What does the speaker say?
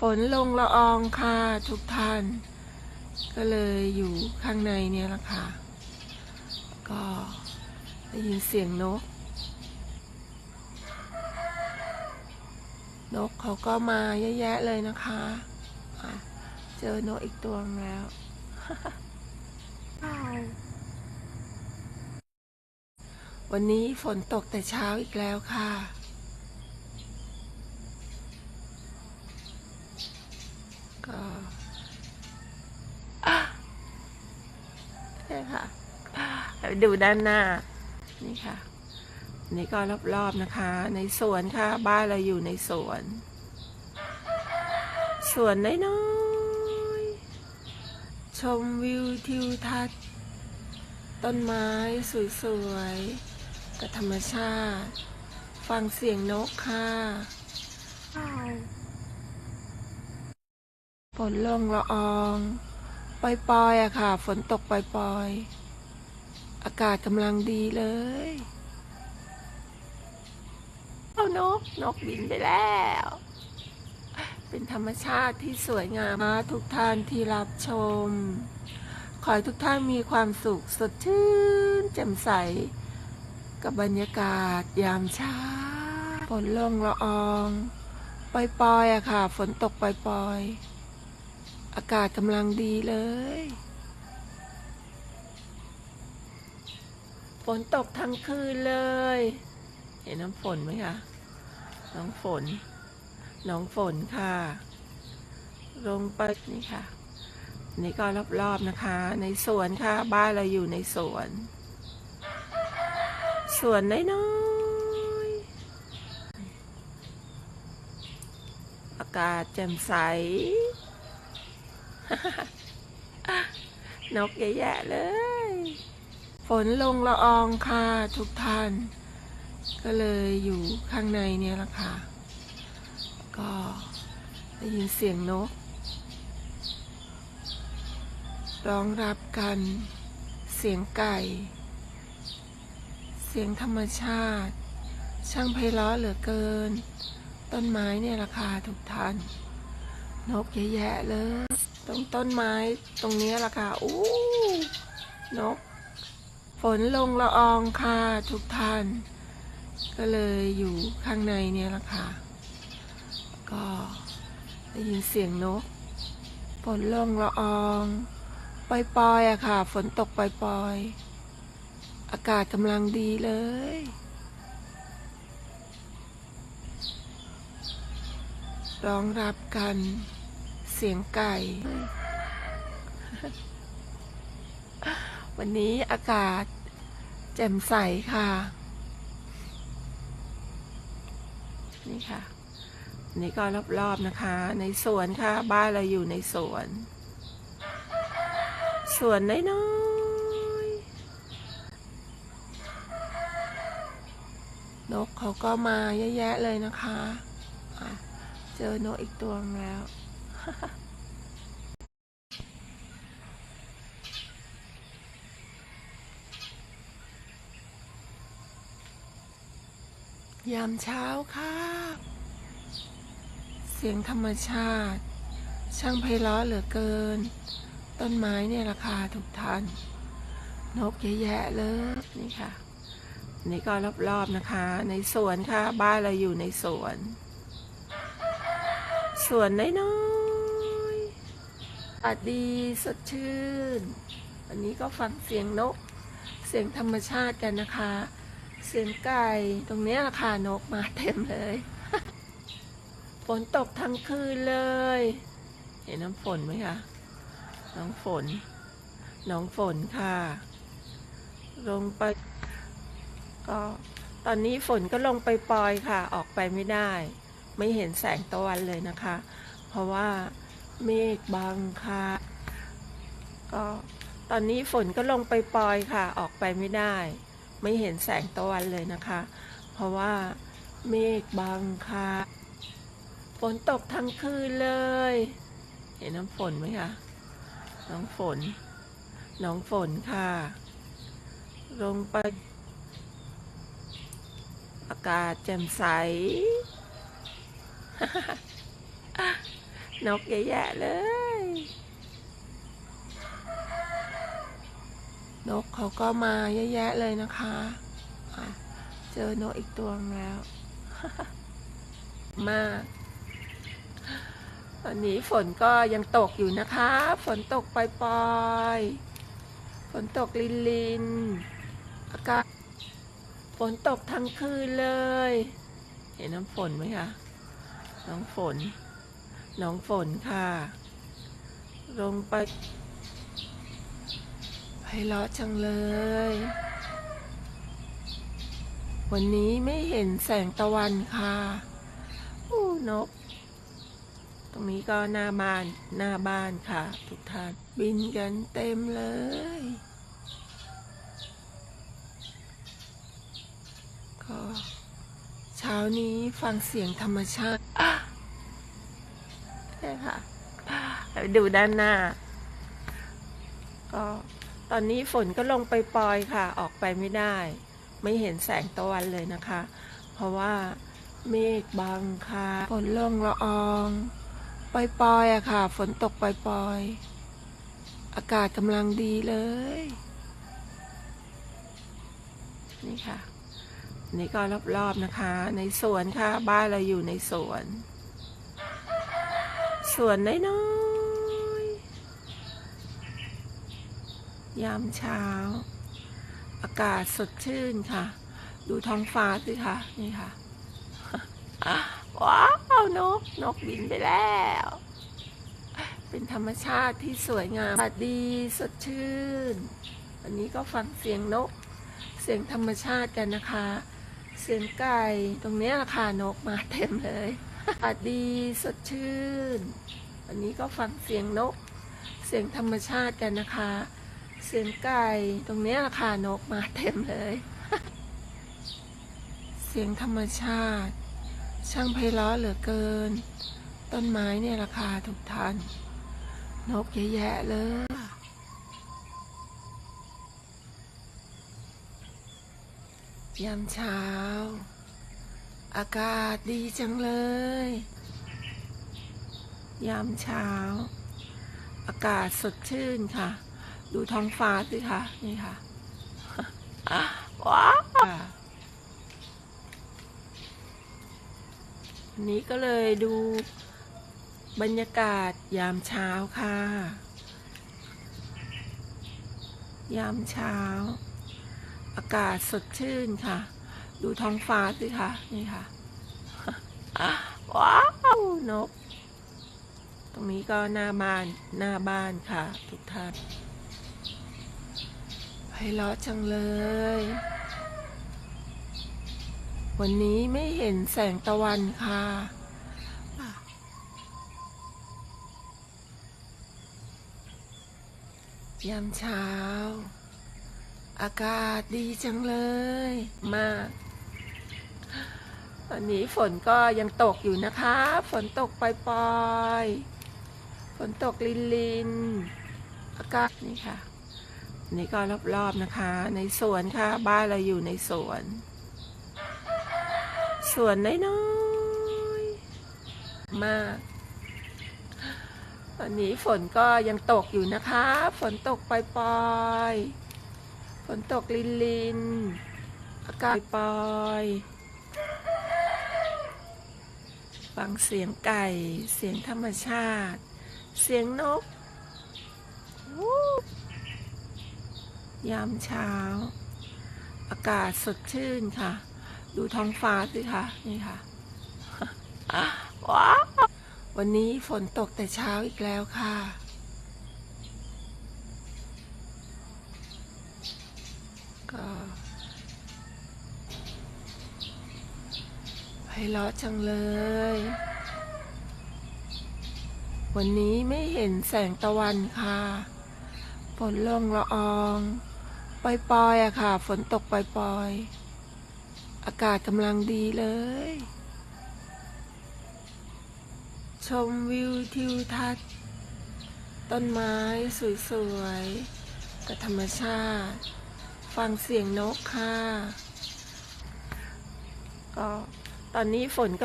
ฝนลงละอองค่ะทุกท่าน ก็เลยอยู่ข้างในเนี่ยแหละค่ะ ก็ได้ยินเสียงนก นกเขาก็มาเยอะแยะเลยนะคะะเจอนกอีกตัวแล้ว วันนี้ฝนตกแต่เช้าอีกแล้วค่ะ ก็อะนี่ค่ะไป ดูด้านหน้า นี่ค่ะ นี่ก็รอบๆนะคะ ในสวนค่ะ บ้านเราอยู่ในสวน สวนน้อยๆชมวิวทิวทัศน์ ต้นไม้สวยๆกับธรรมชาติ ฟังเสียงนกค่ะฝนลงละออง ปล่อยๆอะค่ะ ฝนตกปล่อยๆ อากาศกำลังดีเลยเอานก นกบินไปแล้ว เป็นธรรมชาติที่สวยงามนะทุกท่านที่รับชม ขอให้ทุกท่านมีความสุขสดชื่นแจ่มใส กับบรรยากาศยามเช้าฝนลงละออง ปล่อยๆอะค่ะ ฝนตกปล่อยๆ อากาศกำลังดีเลย ฝนตกทั้งคืนเลย เห็นน้ำฝนไหมคะ น้องฝน น้องฝนค่ะ ลงไปนี่ค่ะ นี่ก็รอบๆนะคะ ในสวนค่ะ บ้านเราอยู่ในสวน สวนน้อยๆอากาศแจ่มใส นกเยอะแยะเลย ฝนลงละอองค่ะทุกท่าน ก็เลยอยู่ข้างในเนี่ยละค่ะ ก็ได้ยินเสียงนก ร้องรับกันเสียงไก่ เสียงธรรมชาติ ช่างไพเราะเหลือเกิน ต้นไม้เนี่ยราคาทุกท่าน นกเยอะแยะเลย ตรงต้นไม้ตรงเนี้ยราคาอู้นก ฝนลงละอองค่ะทุกท่าน ก็เลยอยู่ข้างในเนี่ยแหละค่ะ ก็ได้ยินเสียงนก ฝนลงละอองปล่อยๆอะค่ะ ฝนตกปล่อยๆ อากาศกำลังดีเลย ร้องรับกัน เสียงไก่ วันนี้อากาศ แจ่มใสค่ะ นี่ค่ะ นี่ก็รอบๆนะคะ ในสวนค่ะ บ้านเราอยู่ในสวน สวนน้อยๆนกเขาก็มาเยอะแยะเลยนะคะะเจอนกอีกตัวแล้ว ยามเช้าค่ะเสียงธรรมชาติ ช่างไพเราะเหลือเกิน ต้นไม้เนี่ยราคาทุกท่านนกเยอะแยะเลยนี่ค่ะ นี่ก็รอบๆนะคะ ในสวนค่ะ บ้านเราอยู่ในสวน สวนน้อยๆอาดีสดชื่น วันนี้ก็ฟังเสียงนก เสียงธรรมชาติกันนะคะ เสียงไก่ตรงนี้ราคานกมาเต็มเลย ฝนตกทั้งคืนเลย เห็นน้ำฝนไหมคะ น้องฝน น้องฝนค่ะ ลงไป ก็ตอนนี้ฝนก็ลงไปปลอยค่ะ ออกไปไม่ได้ ไม่เห็นแสงตะวันเลยนะคะ เพราะว่าเมฆบังค่ะ ก็ตอนนี้ฝนก็ลงไปปลอยค่ะ ออกไปไม่ได้ ไม่เห็นแสงตะวันเลยนะคะ เพราะว่าเมฆบังค่ะฝนตกทั้งคืนเลย เห็นน้ำฝนไหมคะน้องฝน น้องฝนค่ะ ลงไป อากาศแจ่มใส นกเยอะแยะเลย นกเขาก็มาเยอะแยะเลยนะคะะเจอนกอีกตัวแล้ว มากตอนนี้ฝนก็ยังตกอยู่นะคะ ฝนตกปล่อยๆ ฝนตกลินลินอากาศฝนตกทั้งคืนเลย เห็นน้ำฝนไหมคะ น้องฝน น้องฝนค่ะ ลงไป ไพเราะจังเลย วันนี้ไม่เห็นแสงตะวันค่ะ อู้นก ตรงนี้ก็หน้าบ้านหน้าบ้านค่ะ ทุกท่าน บินกันเต็มเลยก็เช้านี้ฟังเสียงธรรมชาติอะใช่ค่ะ ไปดูด้านหน้า ก็ ตอนนี้ฝนก็ลงไปปลอยค่ะ ออกไปไม่ได้ ไม่เห็นแสงตะวันเลยนะคะ เพราะว่าเมฆบังค่ะฝนลงละอองปลอยๆอะค่ะ ฝนตกปลอยอากาศกำลังดีเลย นี่ค่ะ นี่ก็รอบๆนะคะ ในสวนค่ะ บ้านเราอยู่ในสวน สวนน้อยๆ ยามเช้า อากาศสดชื่นค่ะ ดูท้องฟ้าสิคะนี่ค่ะ ว้าว นก นกบินไปแล้ว เป็นธรรมชาติที่สวยงามอากาศดีสดชื่น วันนี้ก็ฟังเสียงนก เสียงธรรมชาติกันนะคะ เสียงไก่ตรงนี้ราคานกมาเต็มเลยอากาศดีสดชื่น วันนี้ก็ฟังเสียงนก เสียงธรรมชาติกันนะคะ เสียงไก่ตรงนี้ราคานกมาเต็มเลย เสียงธรรมชาติ ช่างไพเราะเหลือเกิน ต้นไม้เนี่ยราคาทุกท่านนกเยอะแยะเลยยามเช้า อากาศดีจังเลย ยามเช้า อากาศสดชื่นค่ะ ดูท้องฟ้าสิคะนี่ค่ะว้าววันนี้ก็เลยดูบรรยากาศยามเช้าค่ะ ยามเช้า อากาศสดชื่นค่ะ ดูท้องฟ้าสิคะนี่ค่ะว้าวนก ตรงนี้ก็หน้าบ้านหน้าบ้านค่ะ ทุกท่าน ไพเราะจังเลย วันนี้ไม่เห็นแสงตะวันค่ะ ยามเช้า อากาศดีจังเลย มากตอนนี้ฝนก็ยังตกอยู่นะคะ ฝนตกปล่อยๆ ฝนตกลินลินๆอากาศนี่ค่ะ นี่ก็รอบๆนะคะ ในสวนค่ะ บ้านเราอยู่ในสวน สวนน้อยๆมากตอนนี้ฝนก็ยังตกอยู่นะคะ ฝนตกปล่อยๆ ฝนตกลินลินๆอากาศปล่อยๆฟังเสียงไก่ เสียงธรรมชาติ เสียงนก ยามเช้า อากาศสดชื่นค่ะ ดูท้องฟ้าสิค่ะ นี่ค่ะว้าววันนี้ฝนตกแต่เช้าอีกแล้วค่ะก็ไพเราะจังเลย วันนี้ไม่เห็นแสงตะวันค่ะฝนลงละออง ปล่อยๆอะค่ะ ฝนตกปล่อยๆ อากาศกำลังดีเลย ชมวิวทิวทัศน์ ต้นไม้สวยๆกับธรรมชาติ ฟังเสียงนกค่ะ ก็ตอนนี้ฝนก็